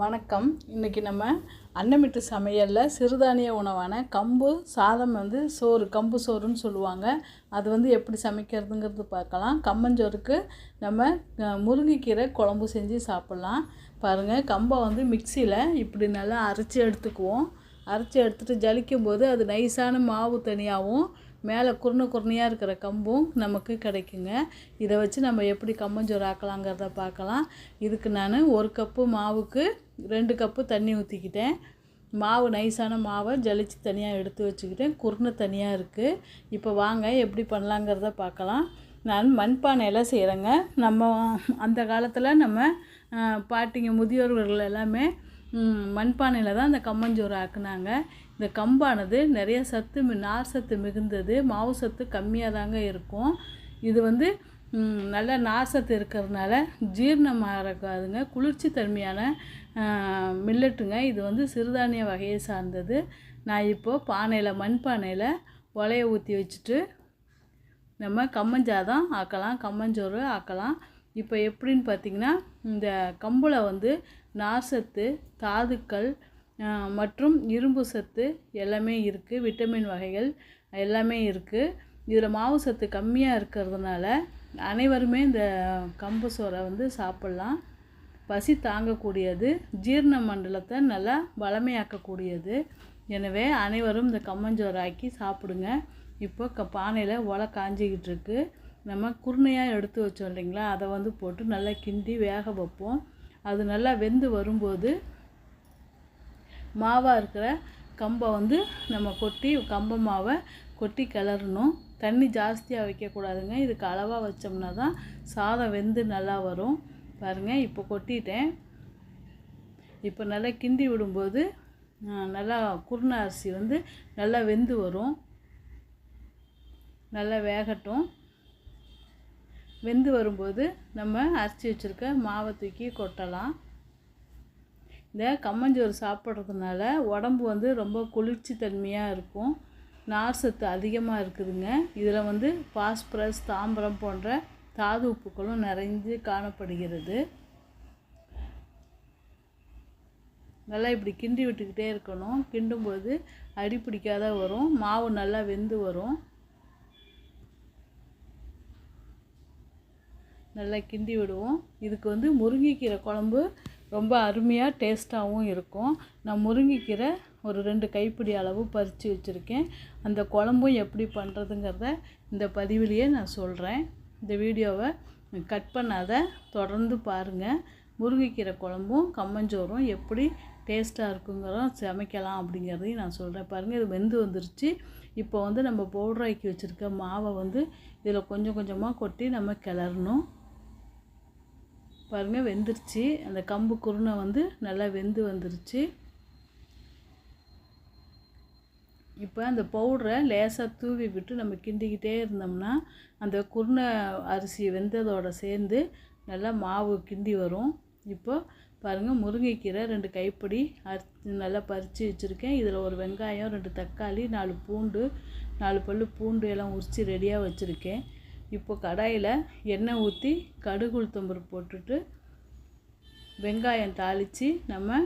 வணக்கம். இன்றைக்கி நம்ம அன்னமிட்டு சமையலில் சிறுதானிய உணவான கம்பு சாதம் வந்து சோறு கம்பு சோறுன்னு சொல்லுவாங்க. அது வந்து எப்படி சமைக்கிறதுங்கிறது பார்க்கலாம். கம்மஞ்சோறுக்கு நம்ம முருங்கைக்கீரை குழம்பு செஞ்சு சாப்பிட்லாம். பாருங்கள் கம்பை வந்து மிக்சியில் இப்படி நல்லா அரைச்சி எடுத்துக்குவோம். அரைச்சி எடுத்துகிட்டு ஜலிக்கும் போது அது நைஸான மாவு தனியாகவும் மேலே குருணை குருணையாக இருக்கிற கம்பும் நமக்கு கிடைக்குங்க. இதை வச்சு நம்ம எப்படி கம்மஞ்சோறு ஆக்கலாங்கிறத பார்க்கலாம். இதுக்கு நான் ஒரு கப்பு மாவுக்கு ரெண்டு கப்பு தண்ணி ஊற்றிக்கிட்டேன் மாவு நைஸான மாவை ஜலிச்சு தனியாக எடுத்து வச்சுக்கிட்டேன். குருணை தனியாக இருக்குது இப்போ வாங்க எப்படி பண்ணலாங்கிறத பார்க்கலாம். நான் மண்பானையில் செய்கிறேங்க நம்ம அந்த காலத்தில் நம்ம பாட்டிங்க முதியோர்கள் எல்லாமே மண்பானையில் தான் அந்த கம்மஞ்சோறு ஆக்குனாங்க. இந்த கம்பானது நிறைய சத்து மி- நார் சத்து மிகுந்தது மாவு சத்து கம்மியாக தாங்க இருக்கும். இது வந்து நல்ல நார் சத்து இருக்கிறதுனால ஜீரணமாக இருக்காதுங்க குளிர்ச்சி தன்மையான மில்லட்டுங்க. இது வந்து சிறுதானிய வகையை சார்ந்தது. நான் இப்போது பானையில் மண்பானையில் உலைய ஊற்றி வச்சுட்டு நம்ம கம்மஞ்சாதம் ஆக்கலாம் கம்மஞ்சோறு ஆக்கலாம். இப்போ எப்படின்னு பார்த்தீங்கன்னா இந்த கம்பில் வந்து நார்சத்து தாதுக்கள் மற்றும் இரும்பு சத்து எல்லாமே இருக்குது விட்டமின் வகைகள் எல்லாமே இருக்குது இதில் மாவு சத்து கம்மியாக இருக்கிறதுனால அனைவருமே இந்த கம்பு சோறை வந்து சாப்பிட்லாம். பசி தாங்கக்கூடியது ஜீரண மண்டலத்தை நல்லா வளமையாக்கக்கூடியது. எனவே அனைவரும் இந்த கம்மஞ்சோறாக்கி சாப்பிடுங்க. இப்போ க பானையில் ஒலை காஞ்சிக்கிட்டு இருக்கு. நம்ம குருணையாக எடுத்து வச்சோம் இல்லைங்களா? அதை வந்து போட்டு நல்லா கிண்டி வேக வைப்போம். அது நல்லா வெந்து வரும்போது மாவாக இருக்கிற கம்பை வந்து நம்ம கொட்டி கம்ப மாவை கொட்டி கிளறணும். தண்ணி ஜாஸ்தியாக வைக்கக்கூடாதுங்க. இதுக்கு அளவாக வச்சோம்னா தான் சாதம் வெந்து நல்லா வரும். பாருங்கள் இப்போ கொட்டிட்டேன். இப்போ நல்லா கிண்டி விடும்போது நல்லா குருணை அரிசி வந்து நல்லா வெந்து வரும். நல்லா வேகட்டும். வெந்து வரும்போது நம்ம அரைச்சி வச்சுருக்க மாவை தூக்கி கொட்டலாம். இந்த கம்மஞ்சோறு சாப்பிட்றதுனால உடம்பு வந்து ரொம்ப குளிர்ச்சி தன்மையாக இருக்கும். நார் சத்து அதிகமாக இருக்குதுங்க. இதில் வந்து பாஸ்பரஸ் தாம்பரம் போன்ற தாது உப்புக்களும் நிறைஞ்சு காணப்படுகிறது. நல்லா இப்படி கிண்டி விட்டுக்கிட்டே இருக்கணும். கிண்டும்போது அடி பிடிக்காத வரும். மாவு நல்லா வெந்து வரும். நல்லா கிண்டி விடுவோம். இதுக்கு வந்து முருங்கைக்கீரை குழம்பு ரொம்ப அருமையாக டேஸ்ட்டாகவும் இருக்கும். நான் முருங்கைக்கீரை ஒரு ரெண்டு கைப்பிடி அளவு பறித்து வச்சுருக்கேன். அந்த குழம்பும் எப்படி பண்ணுறதுங்கிறத இந்த பதிவிலேயே நான் சொல்கிறேன் இந்த வீடியோவை கட் பண்ணாத தொடர்ந்து பாருங்கள் முருங்கைக்கீரை குழம்பும் கம்மஞ்சோறும் எப்படி டேஸ்ட்டாக இருக்குங்கிறதும் சமைக்கலாம் அப்படிங்கிறதையும் நான் சொல்கிறேன் பாருங்கள் இது வெந்து வந்துருச்சு. இப்போ வந்து நம்ம பவுடர் ஆக்கி வச்சுருக்க மாவை வந்து இதில் கொஞ்சம் கொஞ்சமாக கொட்டி நம்ம கிளறணும். பாருங்கள் வெந்துருச்சு. அந்த கம்பு குருணை வந்து நல்லா வெந்து வந்துருச்சு. இப்போ அந்த பவுடரை லேசாக தூவி விட்டு நம்ம கிண்டிக்கிட்டே இருந்தோம்னா அந்த குருணை அரிசி வெந்ததோடு சேர்ந்து நல்லா மாவு கிண்டி வரும். இப்போ பாருங்கள் முருங்கைக்கீரை ரெண்டு கைப்பிடி அரிசி நல்லா பறித்து வச்சுருக்கேன். இதில் ஒரு வெங்காயம் ரெண்டு தக்காளி நாலு பூண்டு நாலு பல் பூண்டு எல்லாம் உரித்து ரெடியாக வச்சுருக்கேன். இப்போ கடாயில் எண்ணெய் ஊற்றி கடுகு உளுத்தம்பருப்பு போட்டுட்டு வெங்காயம் தாளித்து நம்ம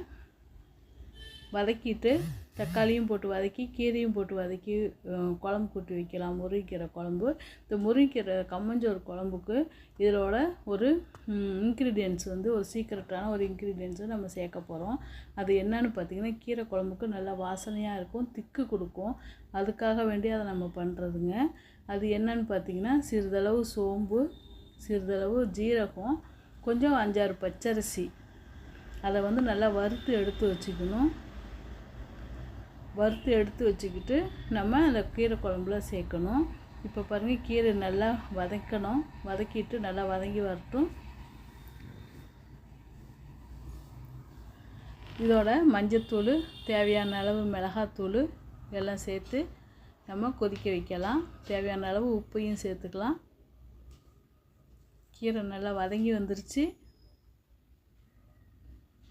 வதக்கிட்டு தக்காளியும் போட்டு வதக்கி கீரையும் போட்டு வதக்கி குழம்பு கூட்டி வைக்கலாம். முருங்கைக்கீரை குழம்பு. இந்த முருங்கைக்கீரை கம்மஞ்சோறு குழம்புக்கு இதோட ஒரு இன்க்ரீடியன்ட்ஸ் வந்து ஒரு சீக்ரெட்டான ஒரு இன்க்ரீடியன்ஸை நம்ம சேர்க்க போகிறோம் அது என்னன்னு பார்த்தீங்கன்னா கீரை குழம்புக்கு நல்லா வாசனையாக இருக்கும் திக்கு கொடுக்கும். அதுக்காக வேண்டி அதை நம்ம பண்ணுறதுங்க அது என்னன்னு பார்த்தீங்கன்னா சிறிதளவு சோம்பு சிறிதளவு ஜீரகம் கொஞ்சம் அஞ்சாறு பச்சரிசி. அதை வந்து நல்லா வறுத்து எடுத்து வச்சுக்கணும். வறுத்து எடுத்து வச்சுக்கிட்டு நம்ம அந்த கீரை குழம்புல சேர்க்கணும். இப்போ பாருங்கள் கீரை நல்லா வதக்கணும். வதக்கிட்டு நல்லா வதங்கி வரட்டும். இதோட மஞ்சத்தூள் தேவையான அளவு மிளகாத்தூள் எல்லாம் சேர்த்து நம்ம கொதிக்க வைக்கலாம். தேவையான அளவு உப்பையும் சேர்த்துக்கலாம். கீரை நல்லா வதங்கி வந்துருச்சு.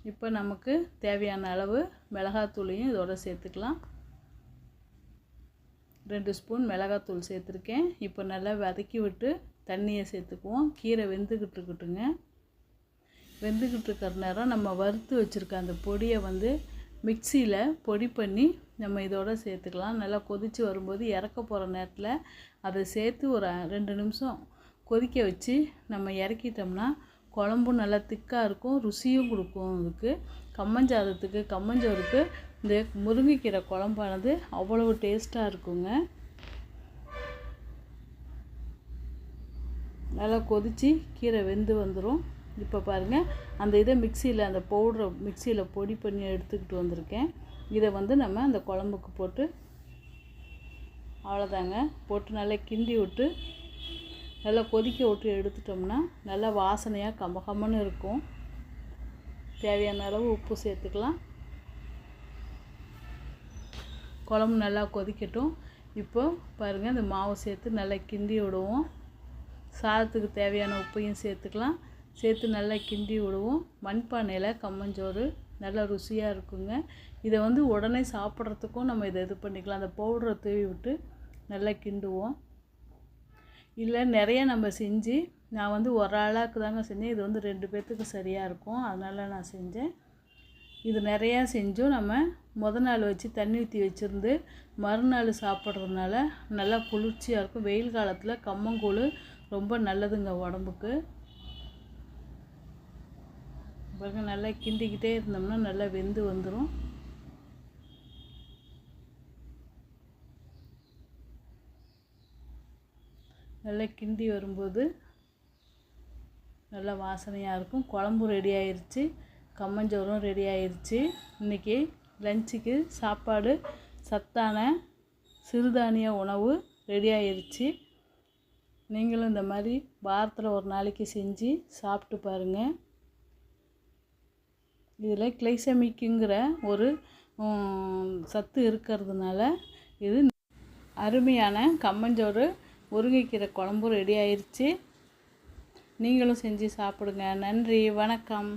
இப்போ நமக்கு தேவையான அளவு மிளகாத்தூளையும் இதோட சேர்த்துக்கலாம். ரெண்டு ஸ்பூன் மிளகாத்தூள் சேர்த்துருக்கேன். இப்போ நல்லா வதக்கி விட்டு தண்ணியை சேர்த்துக்குவோம். கீரை வெந்துக்கிட்டு இருக்கட்டுங்க வெந்துக்கிட்டு இருக்கிற நேரம் நம்ம வறுத்து வச்சுருக்க அந்த பொடியை வந்து மிக்சியில் பொடி பண்ணி நம்ம இதோட சேர்த்துக்கலாம். நல்லா கொதித்து வரும்போது இறக்க போகிற நேரத்தில் அதை சேர்த்து ஒரு ரெண்டு நிமிஷம் கொதிக்க வச்சு நம்ம இறக்கிட்டோம்னா குழம்பும் நல்லா திக்காக இருக்கும் ருசியும் கொடுக்கும் அதுக்கு. கம்மஞ்சாதத்துக்கு கம்மஞ்சோறுக்கு இந்த முருங்கைக்கீரை குழம்பானது அவ்வளவு டேஸ்ட்டாக இருக்குங்க. நல்லா கொதித்து கீரை வெந்து வந்துடும் இப்போ பாருங்கள் அந்த இதை மிக்சியில் அந்த பவுட்ரை மிக்சியில் பொடி பண்ணி எடுத்துக்கிட்டு வந்திருக்கேன். இதை வந்து நம்ம அந்த குழம்புக்கு போட்டு அவ்வளோதாங்க போட்டு நல்லா கிண்டி விட்டு நல்லா கொதிக்க விட்டு எடுத்துட்டோம்னா நல்லா வாசனையாக கமகமன்னு இருக்கும். தேவையான அளவு உப்பு சேர்த்துக்கலாம். குழம்பு நல்லா கொதிக்கட்டும். இப்போ பாருங்கள் இந்த மாவு சேர்த்து நல்லா கிண்டி விடுவோம். சாதத்துக்கு தேவையான உப்பையும் சேர்த்துக்கலாம். சேர்த்து நல்லா கிண்டி விடுவோம். மண்பானையில் கம்மஞ்சோறு நல்லா ருசியாக இருக்குங்க. இதை வந்து உடனே சாப்பிட்றதுக்கும் நம்ம இதை இது பண்ணிக்கலாம். அந்த பவுடரை தூவி விட்டு நல்லா கிண்டுவோம். இல்லை நிறைய நம்ம செஞ்சு நான் வந்து ஒரு ஆளாக்கு தாங்க செஞ்சேன். இது வந்து ரெண்டு பேர்த்துக்கு சரியாக இருக்கும். அதனால் நான் செஞ்சேன். இது நிறையா செஞ்சும் நம்ம முத நாள் வச்சு தண்ணி ஊற்றி வச்சுருந்து மறுநாள் சாப்பிட்றதுனால நல்லா குளிர்ச்சியாக இருக்கும். வெயில் காலத்தில் கம்மங்கூழ் ரொம்ப நல்லதுங்க உடம்புக்கு. பாருங்கள் நல்லா கிண்டிக்கிட்டே இருந்தோம்னா நல்லா வெந்து வந்துடும் நல்லா கிண்டி வரும்போது நல்லா வாசனையாக இருக்கும். குழம்பு ரெடி ஆயிடுச்சு கம்மஞ்சோறும் ரெடி ஆயிடுச்சு இன்றைக்கி லஞ்சுக்கு சாப்பாடு சத்தான சிறுதானிய உணவு ரெடி ஆயிடுச்சு நீங்களும் இந்த மாதிரி வாரத்தில் ஒரு நாளைக்கு செஞ்சு சாப்பிட்டு பாருங்கள் இதில் கிளைசமிக்குங்கிற ஒரு சத்து இருக்கிறதுனால இது அருமையான கம்மஞ்சோறு முருங்கைக்கீரை குழம்பும் ரெடி ஆயிடுச்சு நீங்களும் செஞ்சு சாப்பிடுங்க. நன்றி. வணக்கம்.